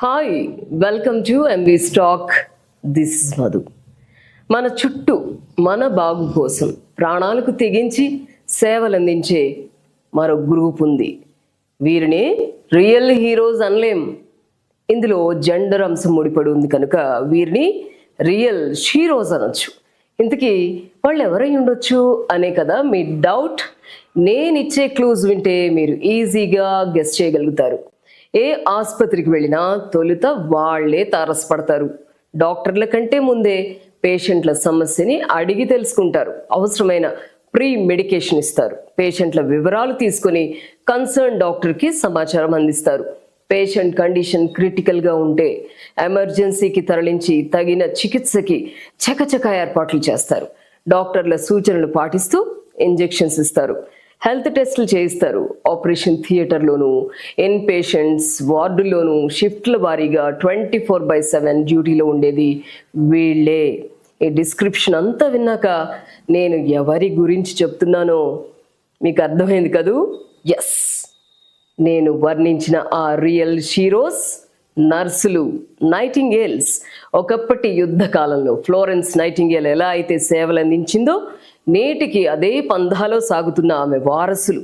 Hi welcome to MB stock this is Madhu మన చుట్టూ మన బాగు కోసం ప్రాణాలకు తెగించి సేవలు అందించే మరో గ్రూప్ ఉంది. వీరిని రియల్ హీరోస్ అనలేం. ఇందులో జెండర్ అంశం ముడిపడి ఉంది కనుక వీరిని రియల్ హీరోస్ అనొచ్చు. ఇంతకీ వాళ్ళు ఎవరై ఉండొచ్చు అనే కదా మీ డౌట్. నేను ఇచ్చే క్లూజ్ వింటే మీరు ఈజీగా గెస్ట్ చేయగలుగుతారు. ఏ ఆసుపత్రికి వెళ్ళినా తొలుత వాళ్ళే తారసపడతారు. డాక్టర్ల కంటే ముందే పేషెంట్ల సమస్యని అడిగి తెలుసుకుంటారు. అవసరమైన ప్రీ మెడికేషన్ ఇస్తారు. పేషెంట్ల వివరాలు తీసుకొని కన్సర్న్ డాక్టర్కి సమాచారం అందిస్తారు. పేషెంట్ కండిషన్ క్రిటికల్గా ఉంటే ఎమర్జెన్సీకి తరలించి తగిన చికిత్సకి చకచక ఏర్పాట్లు చేస్తారు. డాక్టర్ల సూచనలు పాటిస్తూ ఇంజెక్షన్స్ ఇస్తారు. హెల్త్ టెస్టులు చేయిస్తారు. ఆపరేషన్ థియేటర్లోను ఇన్ పేషెంట్స్ వార్డుల్లోను షిఫ్ట్ల వారీగా ట్వంటీ ఫోర్ బై సెవెన్ డ్యూటీలో ఉండేది వీళ్ళే. ఈ డిస్క్రిప్షన్ అంతా విన్నాక నేను ఎవరి గురించి చెప్తున్నానో మీకు అర్థమైంది కదూ? ఎస్. నేను వర్ణించిన ఆ రియల్ షీరోస్ నర్సులు నైటింగేల్స్ ఒకప్పటి యుద్ధ కాలంలో. ఫ్లోరెన్స్ నైటింగేల్ ఎలా అయితే సేవలు అందించిందో నేటికి అదే పంధాలో సాగుతున్న ఆమె వారసులు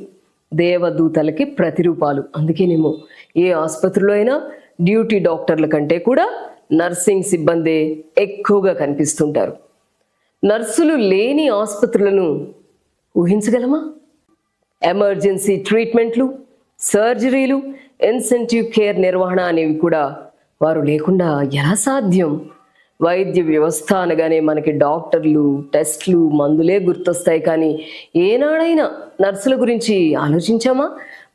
దేవదూతలకి ప్రతిరూపాలు. అందుకేనేమో ఏ ఆసుపత్రిలో అయినా డ్యూటీ డాక్టర్ల కంటే కూడా నర్సింగ్ సిబ్బందే ఎక్కువగా కనిపిస్తుంటారు. నర్సులు లేని ఆసుపత్రులను ఊహించగలమా? ఎమర్జెన్సీ ట్రీట్మెంట్లు సర్జరీలు ఇన్సెంటివ్ కేర్ నిర్వహణ అనేవి కూడా వారు లేకుండా ఎలా సాధ్యం? వైద్య వ్యవస్థ అనగానే మనకి డాక్టర్లు టెస్ట్లు మందులే గుర్తొస్తాయి కానీ ఏనాడైనా నర్సుల గురించి ఆలోచించామా?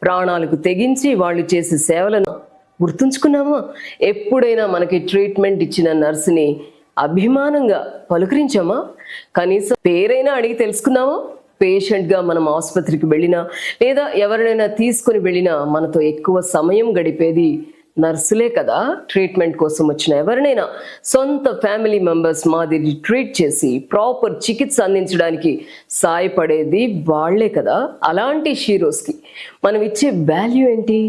ప్రాణాలకు తెగించి వాళ్ళు చేసే సేవలను గుర్తుంచుకున్నామా? ఎప్పుడైనా మనకి ట్రీట్మెంట్ ఇచ్చిన నర్సుని అభిమానంగా పలుకరించామా? కనీసం పేరైనా అడిగి తెలుసుకున్నామా పేషెంట్గా మనం ఆసుపత్రికి వెళ్ళినా లేదా ఎవరినైనా తీసుకొని వెళ్ళినా మనతో ఎక్కువ సమయం గడిపేది నర్సులే కదా. ట్రీట్మెంట్ కోసం వచ్చిన ఎవరినైనా సొంత ఫ్యామిలీ మెంబర్స్ మాదిరి ట్రీట్ చేసి ప్రాపర్ చికిత్స అందించడానికి సాయపడేది వాళ్ళే కదా. అలాంటి షీరోస్కి మనం ఇచ్చే వాల్యూ ఏంటి?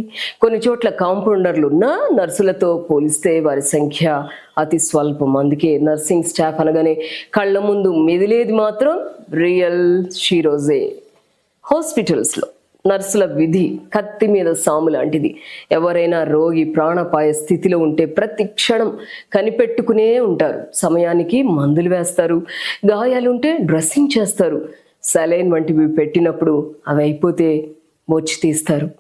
కొన్ని చోట్ల కాంపౌండర్లు ఉన్నా నర్సులతో పోలిస్తే వారి సంఖ్య అతి స్వల్పం. అందుకే నర్సింగ్ స్టాఫ్ అనగానే కళ్ళ ముందు మెదిలేది మాత్రం రియల్ షీరోజే. హాస్పిటల్స్లో నర్సుల విధి కత్తి మీద సాము లాంటిది. ఎవరైనా రోగి ప్రాణపాయ స్థితిలో ఉంటే ప్రతి క్షణం కనిపెట్టుకునే ఉంటారు. సమయానికి మందులు వేస్తారు. గాయాలుంటే డ్రెస్సింగ్ చేస్తారు. సలైన్ వంటివి పెట్టినప్పుడు అవి అయిపోతే బొచ్చి తీస్తారు.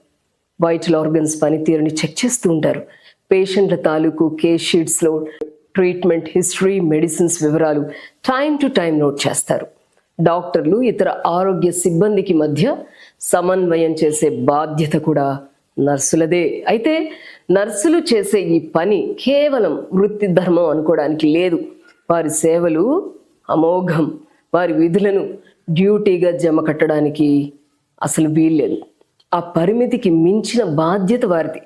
వైటల్ ఆర్గన్స్ పనితీరుని చెక్ చేస్తూ ఉంటారు. పేషెంట్ల తాలూకు కేస్ షీట్స్లో ట్రీట్మెంట్ హిస్టరీ మెడిసిన్స్ వివరాలు టైం టు టైం నోట్ చేస్తారు. డాక్టర్లు ఇతర ఆరోగ్య సిబ్బందికి మధ్య సమన్వయం చేసే బాధ్యత కూడా నర్సులదే. అయితే నర్సులు చేసే ఈ పని కేవలం వృత్తి ధర్మం అనుకోవడానికి లేదు. వారి సేవలు అమోఘం. వారి విధులను డ్యూటీగా జమ కట్టడానికి అసలు వీల్లేదు. ఆ పరిమితికి మించిన బాధ్యత వారిది.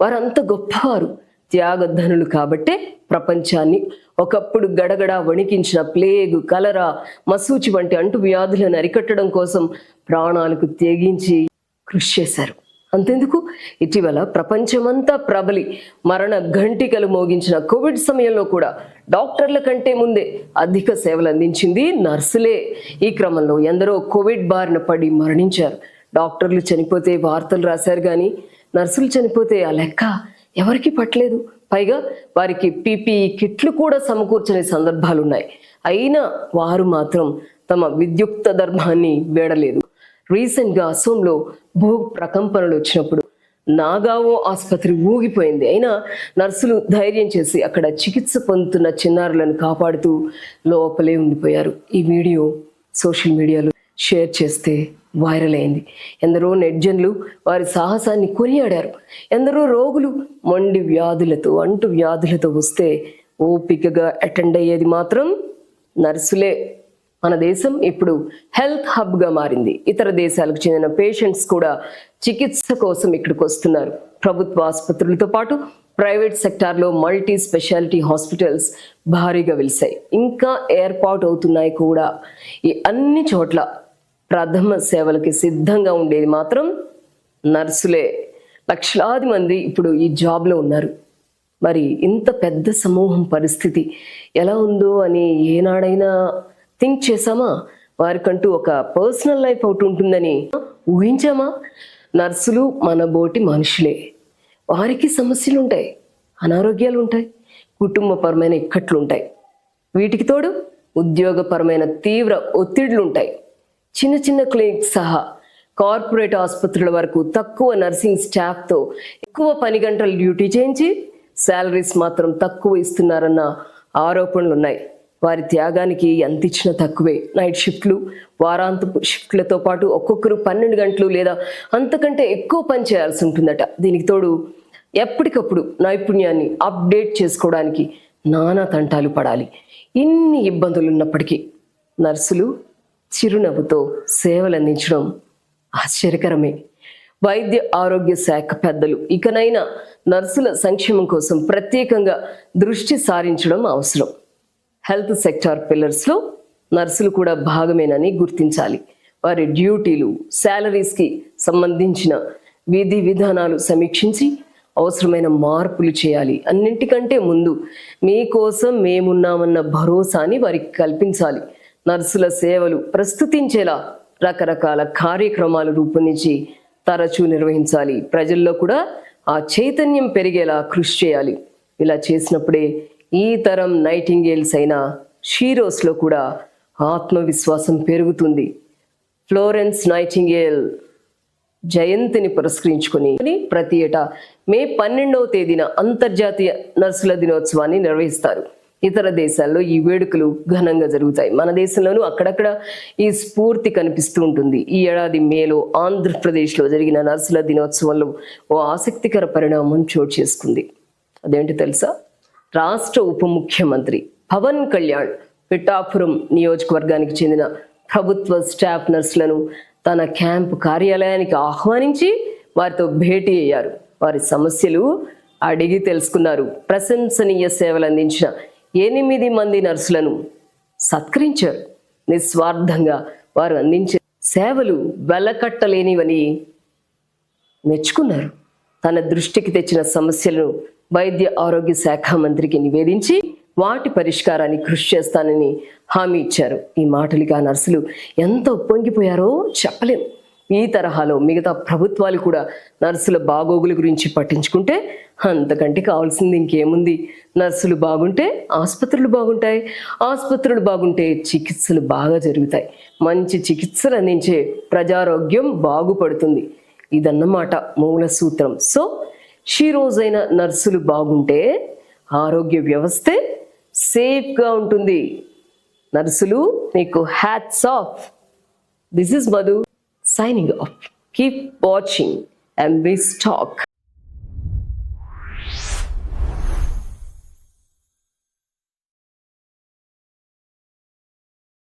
వారంత గొప్పవారు. త్యాగధనులు కాబట్టే ప్రపంచాన్ని ఒకప్పుడు గడగడ వణికించిన ప్లేగు కలరా మసూచి వంటి అంటు వ్యాధులను అరికట్టడం కోసం ప్రాణాలకు తెగించి కృషి చేశారు. అంతెందుకు? ఇటీవల ప్రపంచమంతా ప్రబలి మరణ ఘంటికలు మోగించిన కోవిడ్ సమయంలో కూడా డాక్టర్ల కంటే ముందే అధిక సేవలు అందించింది నర్సులే. ఈ క్రమంలో ఎందరో కోవిడ్ బారిన పడి మరణించారు. డాక్టర్లు చనిపోతే వార్తలు రాశారు కానీ నర్సులు చనిపోతే ఆ లెక్క ఎవరికి పట్టలేదు. పైగా వారికి పీపీఈ కిట్లు కూడా సమకూర్చని సందర్భాలు ఉన్నాయి అయినా వారు మాత్రం తమ విద్యుక్త ధర్మాన్ని వేడలేదు. రీసెంట్గా అసోంలో భూ ప్రకంపనలు వచ్చినప్పుడు నాగావో ఆసుపత్రి ఊగిపోయింది. అయినా నర్సులు ధైర్యం చేసి అక్కడ చికిత్స పొందుతున్న చిన్నారులను కాపాడుతూ లోపలే ఉండిపోయారు. ఈ వీడియో సోషల్ మీడియాలో షేర్ చేస్తే వైరల్ అయింది. ఎందరో నెట్జన్లు వారి సాహసాన్ని కొనియాడారు. ఎందరో రోగులు మొండి వ్యాధులతో అంటు వ్యాధులతో వస్తే ఓపికగా అటెండ్ అయ్యేది మాత్రం నర్సులే. మన దేశం ఇప్పుడు హెల్త్ హబ్గా మారింది. ఇతర దేశాలకు చెందిన పేషెంట్స్ కూడా చికిత్స కోసం ఇక్కడికి వస్తున్నారు. ప్రభుత్వ ఆసుపత్రులతో పాటు ప్రైవేట్ సెక్టార్లో మల్టీ స్పెషాలిటీ హాస్పిటల్స్ భారీగా వెలిసాయి ఇంకా ఏర్పాటు అవుతున్నాయి కూడా. ఈ అన్ని చోట్ల ప్రథమ సేవలకి సిద్ధంగా ఉండేది మాత్రం నర్సులే. లక్షలాది మంది ఇప్పుడు ఈ జాబ్లో ఉన్నారు. మరి ఇంత పెద్ద సమూహం పరిస్థితి ఎలా ఉందో అని ఏనాడైనా థింక్ చేసామా వారికంటూ ఒక పర్సనల్ లైఫ్ ఒకటి ఉంటుందని ఊహించామా? నర్సులు మన బోటి మనుషులే. వారికి సమస్యలు ఉంటాయి అనారోగ్యాలు ఉంటాయి కుటుంబపరమైన ఇక్కట్లు ఉంటాయి వీటికి తోడు ఉద్యోగపరమైన తీవ్ర ఒత్తిడులు ఉంటాయి చిన్న చిన్న క్లినిక్ సహా కార్పొరేట్ ఆసుపత్రుల వరకు తక్కువ నర్సింగ్ స్టాఫ్తో ఎక్కువ పని గంటలు డ్యూటీ చేయించి శాలరీస్ మాత్రం తక్కువ ఇస్తున్నారన్న ఆరోపణలు ఉన్నాయి వారి త్యాగానికి ఎంత ఇచ్చినా తక్కువే. నైట్ షిఫ్ట్లు వారాంతపు షిఫ్ట్లతో పాటు ఒక్కొక్కరు పన్నెండు గంటలు లేదా అంతకంటే ఎక్కువ పని చేయాల్సి ఉంటుందట. దీనికి తోడు ఎప్పటికప్పుడు నైపుణ్యాన్ని అప్డేట్ చేసుకోవడానికి నానా తంటాలు పడాలి. ఇన్ని ఇబ్బందులు ఉన్నప్పటికీ నర్సులు చిరునవ్వుతో సేవలందించడం ఆశ్చర్యకరమే. వైద్య ఆరోగ్య శాఖ పెద్దలు ఇకనైనా నర్సుల సంక్షేమం కోసం ప్రత్యేకంగా దృష్టి సారించడం అవసరం. హెల్త్ సెక్టార్ పిల్లర్స్లో నర్సులు కూడా భాగమేనని గుర్తించాలి. వారి డ్యూటీలు శాలరీస్కి సంబంధించిన విధి విధానాలు సమీక్షించి అవసరమైన మార్పులు చేయాలి. అన్నింటికంటే ముందు మీకోసం మేమున్నామన్న భరోసాని వారికి కల్పించాలి. నర్సుల సేవలు ప్రస్తుతించేలా రకరకాల కార్యక్రమాలు రూపొందించి తరచూ నిర్వహించాలి. ప్రజల్లో కూడా ఆ చైతన్యం పెరిగేలా కృషి చేయాలి. ఇలా చేసినప్పుడే ఈ తరం నైటింగేల్స్ అయిన షీరోస్లో కూడా ఆత్మవిశ్వాసం పెరుగుతుంది. ఫ్లోరెన్స్ నైటింగేల్ జయంతిని పురస్కరించుకొని ప్రతి ఏటా మే పన్నెండవ తేదీన అంతర్జాతీయ నర్సుల దినోత్సవాన్ని నిర్వహిస్తారు. ఇతర దేశాల్లో ఈ వేడుకలు ఘనంగా జరుగుతాయి. మన దేశంలోనూ అక్కడక్కడ ఈ స్ఫూర్తి కనిపిస్తూ ఉంటుంది. ఈ ఏడాది మేలో ఆంధ్రప్రదేశ్లో జరిగిన నర్సుల దినోత్సవంలో ఓ ఆసక్తికర పరిణామం చోటు చేసుకుంది. అదేంటి తెలుసా? రాష్ట్ర ఉప ముఖ్యమంత్రి పవన్ కళ్యాణ్ పిఠాపురం నియోజకవర్గానికి చెందిన ప్రభుత్వ స్టాఫ్ నర్సులను తన క్యాంపు కార్యాలయానికి ఆహ్వానించి వారితో భేటీ అయ్యారు. వారి సమస్యలు అడిగి తెలుసుకున్నారు. ప్రశంసనీయ సేవలు అందించిన ఎనిమిది మంది నర్సులను సత్కరించారు. నిస్వార్థంగా వారు అందించే సేవలు వెలకట్టలేనివని మెచ్చుకున్నారు. తన దృష్టికి తెచ్చిన సమస్యలను వైద్య ఆరోగ్య శాఖ మంత్రికి నివేదించి వాటి పరిష్కారాన్ని కృషి చేస్తానని హామీ ఇచ్చారు. ఈ మాటలుగా నర్సులు ఎంత ఉప్పొంగిపోయారో చెప్పలేం. ఈ తరహాలో మిగతా ప్రభుత్వాలు కూడా నర్సుల బాగోగుల గురించి పట్టించుకుంటే అంతకంటే కావాల్సింది ఇంకేముంది? నర్సులు బాగుంటే ఆసుపత్రులు బాగుంటాయి. ఆసుపత్రులు బాగుంటే చికిత్సలు బాగా జరుగుతాయి. మంచి చికిత్సలు అందించే ప్రజారోగ్యం బాగుపడుతుంది. ఇదన్నమాట మూల సూత్రం. సో షీ రోజైన నర్సులు బాగుంటే ఆరోగ్య వ్యవస్థే సేఫ్గా ఉంటుంది. నర్సులు మీకు hats off. This is Madhu. Signing off. Keep watching and we talk.